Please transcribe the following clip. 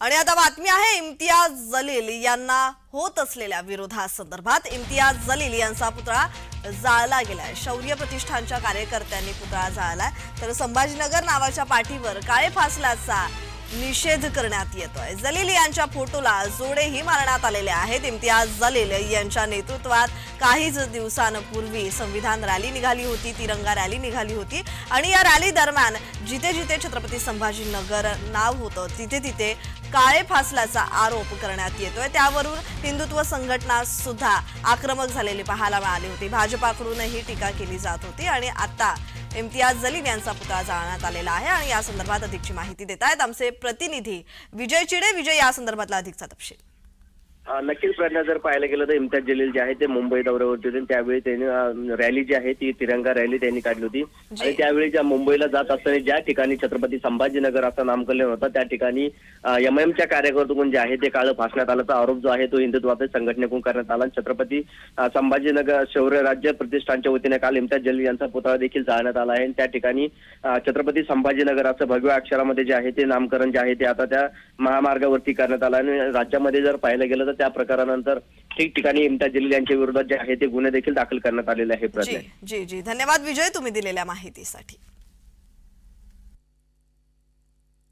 आणि आता बातमी आहे इम्तियाज जलील यांना होत असलेल्या विरोधासंदर्भात. इम्तियाज जलील यांचा पुतळा जाळला गेलाय. शौर्य प्रतिष्ठानच्या कार्यकर्त्यांनी पुतळा जाळलाय. तर संभाजीनगर नावाच्या पाठीवर काळे फासल्याचा निषेध करण्यात येतोय. जलील यांच्या फोटोला जोडेही मारण्यात आलेले आहेत. इम्तियाज जलील यांच्या नेतृत्वात काहीच दिवसांपूर्वी संविधान रॅली निघाली होती तिरंगा रॅली निघाली होती आणि या रॅली दरम्यान जिथे जिथे छत्रपती संभाजीनगर नाव होतं तिथे तिथे काळे फासल्याचा आरोप करण्यात येतोय. त्यावरून हिंदुत्व संघटना सुद्धा आक्रमक झालेली पाहायला मिळाली होती. भाजपाकडूनही टीका केली जात होती आणि आता इम्तियाज जलील यांचा पुतळा जाळण्यात आलेला आहे आणि या संदर्भात अधिकची माहिती देत आहेत आमचे प्रतिनिधी विजय चिडे. विजय या संदर्भातला अधिकचा तपशील. नक्कीच प्रयत्न जर पाहायला गेलं तर इम्तियाज जलील जे आहे ते मुंबई दौऱ्यावरती होते. त्यावेळी त्यांनी रॅली जी आहे ती तिरंगा रॅली त्यांनी काढली होती. आणि त्यावेळी ज्या मुंबईला जात असताना ज्या ठिकाणी छत्रपती संभाजीनगर असं नामकरण होतं त्या ठिकाणी एमआयएमच्या कार्यकर्त्याकडून जे आहे ते काळं फासण्यात आल्याचा आरोप जो आहे तो हिंदुत्वाच्या संघटनेकडून करण्यात आला. छत्रपती संभाजीनगर शौर्य राज्य प्रतिष्ठानच्या वतीने काल इम्तियाज जलील यांचा पुतळा देखील जाळण्यात आला आहे. आणि त्या ठिकाणी छत्रपती संभाजीनगर असं भगव्या अक्षरामध्ये जे आहे ते नामकरण जे आहे ते आता त्या महामार्गावरती करण्यात आलं आणि राज्यामध्ये जर पाहायला गेलं तर त्या प्रकारानंतर ठिकठिकाणी इम्तियाज जलील यांच्या विरोधात जे आहे ते गुन्हे देखील दाखल करण्यात आलेले आहे जी प्रयत्न जी जी. धन्यवाद विजय तुम्ही दिलेल्या माहितीसाठी.